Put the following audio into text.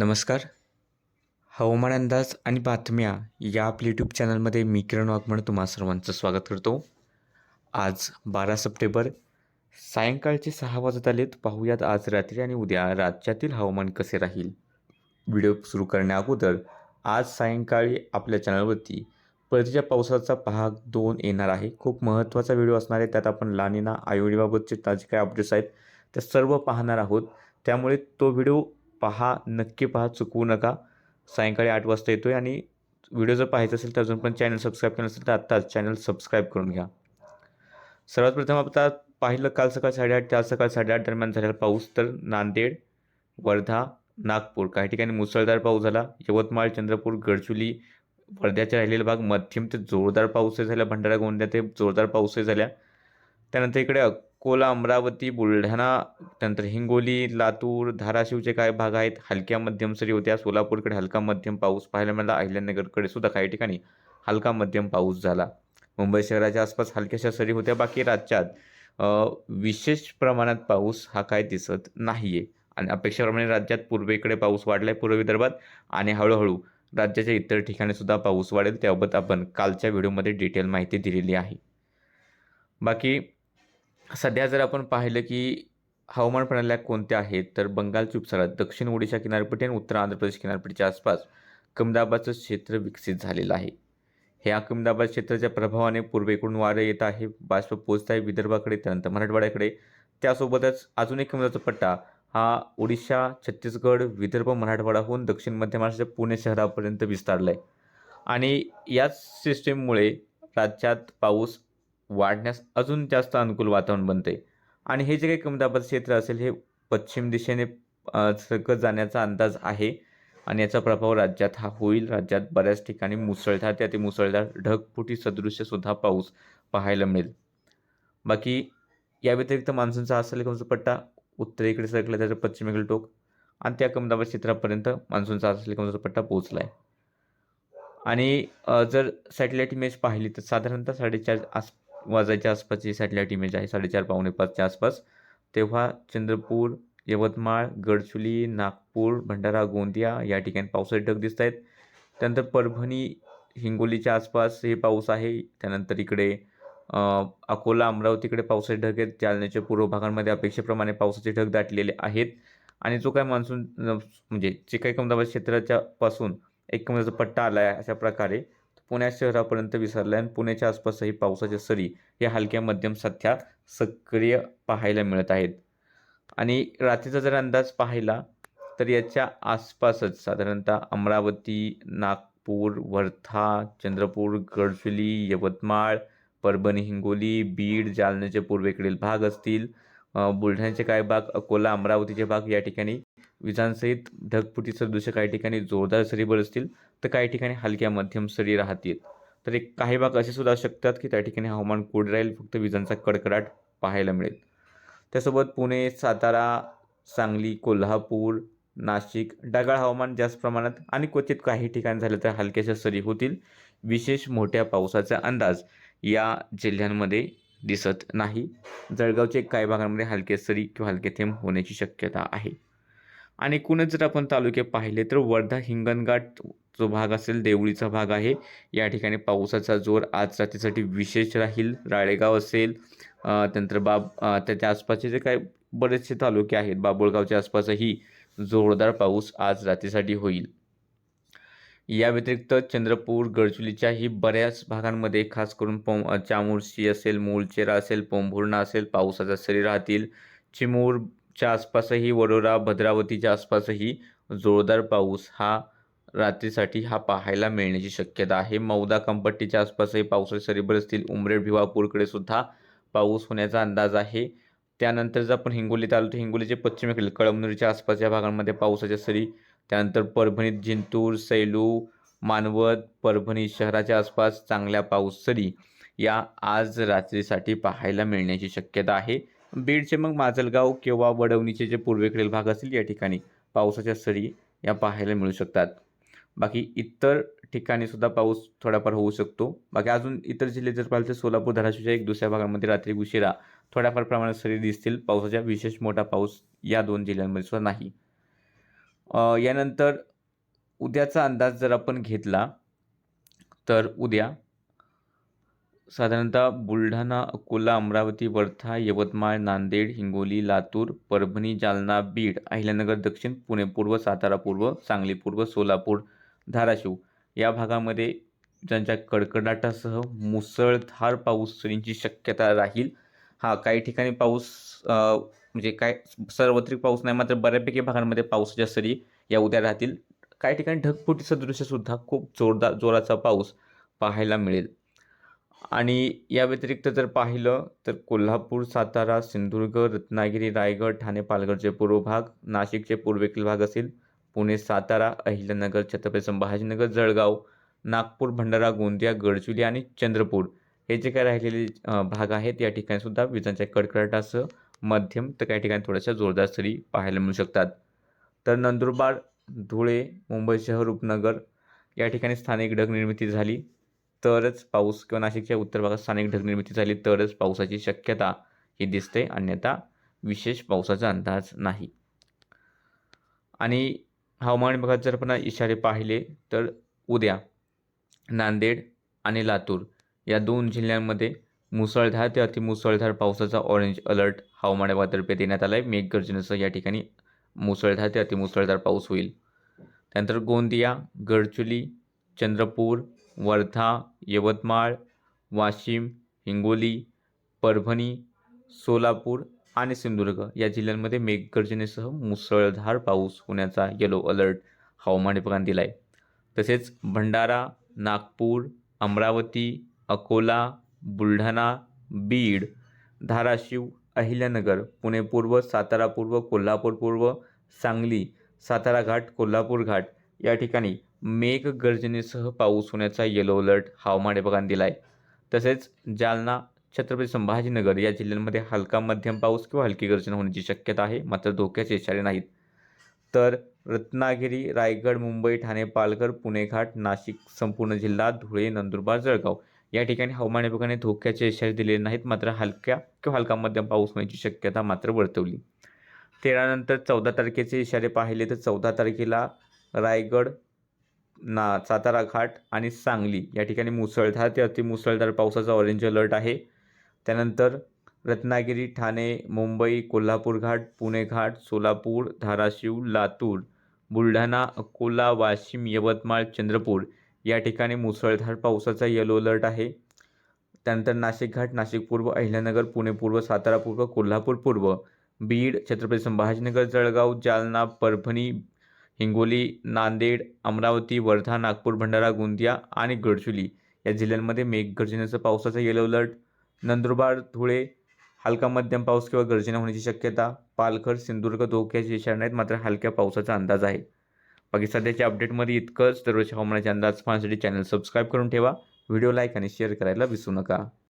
नमस्कार. हवामान अंदाज आणि बातम्या या आपल्या यूट्यूब चॅनलमध्ये मी किरण वाघमण तुम्हा सर्वांचं स्वागत करतो. आज बारा सप्टेंबर सायंकाळचे सहा वाजत आलेत. पाहूयात आज रात्री आणि उद्या राज्यातील हवामान कसे राहील? व्हिडिओ सुरू करण्या अगोदर आज सायंकाळी आपल्या चॅनलवरती परतीच्या पावसाचा भाग दोन येणार आहे. खूप महत्त्वाचा व्हिडिओ असणार आहे. त्यात आपण लानिना आयोडीबाबतचे ताजे काय अपडेट्स आहेत ते सर्व पाहणार आहोत. त्यामुळे तो व्हिडिओ पहा नक्की पहा चुकवू नका. सायंकाळी आठ वाजता येतो आहे आणि व्हिडिओ जर पाहायचा असेल तर अजून पण चॅनल सबस्क्राईब केलं असेल तर आत्ताच चॅनल सबस्क्राईब करून घ्या. सर्वात प्रथम आता पाहिलं काल सकाळ साडेआठ ते आज सकाळ साडेआठ दरम्यान झालेला पाऊस तर नांदेड वर्धा नागपूर. काही ठिकाणी मुसळधार पाऊस झाला. यवतमाळ चंद्रपूर गडचुली वर्ध्याचे राहिलेले भाग मध्यम ते जोरदार पाऊसही झाला. भंडारा गोंदिया ते जोरदार पाऊसही झाल्या. त्यानंतर इकडे अकोला अमरावती बुलढाणा त्यानंतर हिंगोली लातूर धाराशिवचे काही भाग आहेत? हलक्या मध्यम सरी होत्या. सोलापूरकडे हलका मध्यम पाऊस पाहायला मिळाला. अहिल्यानगरकडे सुद्धा काही ठिकाणी हलका मध्यम पाऊस झाला. मुंबई शहराच्या आसपास हलक्याशा सरी होत्या. बाकी राज्यात विशेष प्रमाणात पाऊस हा काय दिसत नाही आहे आणि अपेक्षेप्रमाणे राज्यात पूर्वेकडे पाऊस वाढला आहे पूर्व विदर्भात. आणि हळूहळू राज्याच्या इतर ठिकाणी सुद्धा पाऊस वाढेल. त्याबाबत आपण कालच्या व्हिडिओमध्ये डिटेल माहिती दिलेली आहे. बाकी सध्या जर आपण पाहिलं की हवामान प्रणाल्या कोणत्या आहेत तर बंगालची उपसागरात दक्षिण ओडिशा किनारपट्टी आणि उत्तर आंध्र प्रदेश किनारपट्टीच्या आसपास कमदाबाचं क्षेत्र विकसित झालेलं आहे. ह्या कमदाबाद क्षेत्राच्या प्रभावाने पूर्वेकडून वारं येत आहे बाष्प पोचत आहे विदर्भाकडे त्यानंतर मराठवाड्याकडे. त्यासोबतच अजून एक कमदाचा पट्टा हा ओडिशा छत्तीसगड विदर्भ मराठवाडा होऊन दक्षिण मध्य महाराष्ट्राच्या पुणे शहरापर्यंत विस्तारला आहे आणि याच सिस्टीममुळे राज्यात पाऊस वाढण्यास अजून जास्त अनुकूल वातावरण बनते आणि हे जे काही कमी दाबाचं क्षेत्र असेल हे पश्चिम दिशेने सरकत जाण्याचा अंदाज आहे. आणि याचा प्रभाव राज्यात हा होईल. राज्यात बऱ्याच ठिकाणी मुसळधार ते अति मुसळधार ढगफुटी सदृश्यसुद्धा पाऊस पाहायला मिळेल. बाकी या व्यतिरिक्त मान्सूनचा असेल कमचा पट्टा उत्तरेकडे सरकला त्याचं पश्चिमेकडे टोक आणि त्या कमी दाबाच्या क्षेत्रापर्यंत मान्सूनचा असेल कमचा पट्टा पोहोचला आहे आणि जर सॅटेलाईट इमेज पाहिली तर साधारणतः साडेचार आस वाजायच्या आसपासची सॅटेलाईट इमेज आहे साडेचार पावणे पाचच्या आसपास तेव्हा चंद्रपूर यवतमाळ गडचुली नागपूर भंडारा गोंदिया या ठिकाणी पावसाचे ढग दिसत आहेत. त्यानंतर परभणी हिंगोलीच्या आसपास हे पाऊस आहे. त्यानंतर इकडे अकोला अमरावतीकडे पावसाचे ढग आहेत. जालन्याच्या पूर्व भागांमध्ये अपेक्षेप्रमाणे पावसाचे ढग दाटलेले आहेत. आणि जो काय मान्सून म्हणजे जे काही कमदाबाद क्षेत्राच्या पासून एक कमदाचा पट्टा आला आहे अशा प्रकारे पुण्या शहरापर्यंत विसरल्या आहे आणि पुण्याच्या आसपासही पावसाच्या सरी या हलक्या मध्यम सध्या सक्रिय पाहायला मिळत आहेत. आणि रात्रीचा जर अंदाज पाहिला तर याच्या आसपासच साधारणतः अमरावती नागपूर वर्धा चंद्रपूर गडचिरोली यवतमाळ परभणी हिंगोली बीड जालन्याचे पूर्वेकडील भाग असतील बुलढाण्याचे काही भाग अकोला अमरावतीचे भाग या ठिकाणी विजांसहित ढगफुटी दुसऱ्या काही ठिकाणी जोरदार सरी बरसतील. तर काही ठिकाणी हलक्या मध्यम सरी राहतील. तर एक काही भाग असे सुद्धा असू शकतात की त्या ठिकाणी हवामान कोरडे राहील फक्त विजांचा कडकडाट पाहायला मिळेल. त्यासोबत पुणे सातारा सांगली कोल्हापूर नाशिक ढगाळ हवामान जास्त प्रमाणात आणि क्वचित काही ठिकाणी झालं तर हलक्याशा सरी होतील. विशेष मोठ्या पावसाचा अंदाज या जिल्ह्यांमध्ये दिसत नाही. जळगावचे काही भागांमध्ये हलके सरी किंवा हलके थेंब होण्याची शक्यता आहे. आणि एकूणच जर आपण तालुके पाहिले तर वर्धा हिंगणघाट जो भाग असेल देवळीचा भाग आहे. या ठिकाणी पावसाचा जोर आज रात्रीसाठी विशेष राहील. राळेगाव असेल त्यानंतर बाब त्याच्या आसपासचे जे काही बरेचसे तालुके आहेत बाबुळगावच्या आसपासही जोरदार पाऊस आज रात्रीसाठी होईल. या व्यतिरिक्त चंद्रपूर गडचुलीच्याही बऱ्याच भागांमध्ये खास करून पों चामोर्शी असेल मूळचेरा असेल पोंभुर्णा असेल पावसाच्या सरी राहतील. च्या आसपासही वडोरा भद्रावतीच्या आसपासही जोरदार पाऊस हा रात्रीसाठी हा पाहायला मिळण्याची शक्यता आहे. मौदा कंपट्टीच्या आसपासही पावसाचे सरी बरसतील उमरेड भिवापूरकडे सुद्धा पाऊस होण्याचा अंदाज आहे. त्यानंतर जर आपण हिंगोली आलो तर हिंगोलीचे पश्चिमेकडील कळमनुरीच्या आसपासच्या भागांमध्ये पावसाच्या सरी त्यानंतर परभणीत जिंतूर सैलू मानवत परभणी शहराच्या आसपास चांगल्या पाऊस सरी या आज रात्रीसाठी पाहायला मिळण्याची शक्यता आहे. बीडचे मग माजलगाव किंवा वडवणीचे जे पूर्वेकडील भाग असतील या ठिकाणी पावसाच्या सरी या पाहायला मिळू शकतात. बाकी इतर ठिकाणी सुद्धा पाऊस थोडाफार होऊ शकतो. बाकी अजून इतर जिल्हे जर पाहिलं तर सोलापूर धाराशिवच्या एक दुसऱ्या भागामध्ये रात्री उशिरा थोड्याफार प्रमाणात सरी दिसतील. पावसाच्या विशेष मोठा पाऊस या दोन जिल्ह्यांमध्ये सुद्धा नाही. यानंतर उद्याचा अंदाज जर आपण घेतला तर उद्या साधारणतः बुलढाणा अकोला अमरावती वर्धा यवतमाळ नांदेड हिंगोली लातूर परभणी जालना बीड अहिल्यानगर दक्षिण पुणे पूर्व सातारा पूर्व सांगली पूर्व सोलापूर धाराशिव या भागामध्ये ज्यांच्या कडकडाटासह मुसळधार पाऊस सरींची शक्यता राहील. हा काही ठिकाणी पाऊस म्हणजे काय सार्वत्रिक पाऊस नाही मात्र बऱ्यापैकी भागांमध्ये पावसाच्या सरी या उद्या राहतील. काही ठिकाणी ढगफुटी सदृश्यसुद्धा खूप जोरदार जोराचा पाऊस पाहायला मिळेल. आणि या व्यतिरिक्त जर पाहिलं तर कोल्हापूर सातारा सिंधुदुर्ग रत्नागिरी रायगड ठाणे पालघरचे पूर्व भाग नाशिकचे पूर्वेकडील भाग असेल. पुणे सातारा अहिल्यानगर छत्रपती संभाजीनगर जळगाव नागपूर भंडारा गोंदिया गडचिरोली आणि चंद्रपूर हे जे काही राहिलेले भाग आहेत या ठिकाणी सुद्धा विजांच्या कडकडाटासह मध्यम तर काही ठिकाणी थोड्याशा जोरदार सरी पाहायला मिळू शकतात. तर नंदुरबार धुळे मुंबई शहर उपनगर या ठिकाणी स्थानिक ढग निर्मिती झाली. तरच पाऊस किंवा नाशिकच्या उत्तर भागात स्थानिक ढग निर्मिती झाली तरच पावसाची शक्यता ही दिसते. अन्यथा विशेष पावसाचा अंदाज नाही. आणि हवामान विभागात जर आपण इशारे पाहिले तर उद्या नांदेड आणि लातूर या दोन जिल्ह्यांमध्ये मुसळधार ते अतिमुसळधार पावसाचा ऑरेंज अलर्ट हवामान विभागातर्फे देण्यात आला आहे मेघगर्जनेसह या ठिकाणी मुसळधार ते अतिमुसळधार पाऊस होईल. त्यानंतर गोंदिया गडचुली चंद्रपूर वर्धा यवतमाळ वाशिम हिंगोली परभणी सोलापूर आणि सिंधुदुर्ग या जिल्ह्यांमध्ये मेघगर्जनेसह मुसळधार पाऊस होण्याचा येलो अलर्ट हवामान विभागाने दिला आहे तसेच भंडारा नागपूर अमरावती अकोला बुलढाणा बीड धाराशिव अहिल्यानगर पुणे पूर्व सातारा पूर्व कोल्हापूर पूर्व सांगली सातारा घाट कोल्हापूर घाट या ठिकाणी मेघगर्जनेसह पाऊस होण्याचा येलो अलर्ट हवामान विभागाने दिला आहे तसेच जालना छत्रपती संभाजीनगर या जिल्ह्यांमध्ये हलका मध्यम पाऊस किंवा हलकी गर्जना होण्याची शक्यता आहे मात्र धोक्याचे इशारे नाहीत. तर रत्नागिरी रायगड मुंबई ठाणे पालघर पुणे घाट नाशिक संपूर्ण जिल्हा धुळे नंदुरबार जळगाव या ठिकाणी हवामान विभागाने धोक्याचे इशारे दिलेले नाहीत मात्र हलक्या किंवा हलका मध्यम पाऊस होण्याची शक्यता मात्र वर्तवली. तेरानंतर चौदा तारखेचे इशारे पाहिले तर चौदा तारखेला रायगड ना सातारा घाट आणि सांगली या ठिकाणी मुसळधार ते अतिमुसळधार पावसाचा ऑरेंज अलर्ट आहे. त्यानंतर रत्नागिरी ठाणे मुंबई कोल्हापूर घाट पुणे घाट सोलापूर धाराशिव लातूर बुलढाणा अकोला वाशिम यवतमाळ चंद्रपूर या ठिकाणी मुसळधार पावसाचा येलो अलर्ट आहे. त्यानंतर नाशिक घाट नाशिक पूर्व अहिल्यानगर पुणे पूर्व सातारा पूर्व कोल्हापूर पूर्व बीड छत्रपती संभाजीनगर जळगाव जालना परभणी हिंगोली नांदेड अमरावती वर्धा नागपूर भंडारा गोंदिया आणि गडचिरोली या जिल्ह्यांमध्ये मेघगर्जनेचं पावसाचा येलो अलर्ट. नंदुरबार धुळे हलका मध्यम पाऊस किंवा गर्जना होण्याची शक्यता. पालघर सिंधुदुर्ग धोक्याचे इशारे नाहीत मात्र हलक्या पावसाचा अंदाज आहे. बाकी सध्याच्या अपडेटमध्ये इतकंच. दरवर्षी हवामानाचे अंदाज पाहण्यासाठी चॅनल सबस्क्राईब करून ठेवा. व्हिडिओ लाईक आणि शेअर करायला विसरू नका.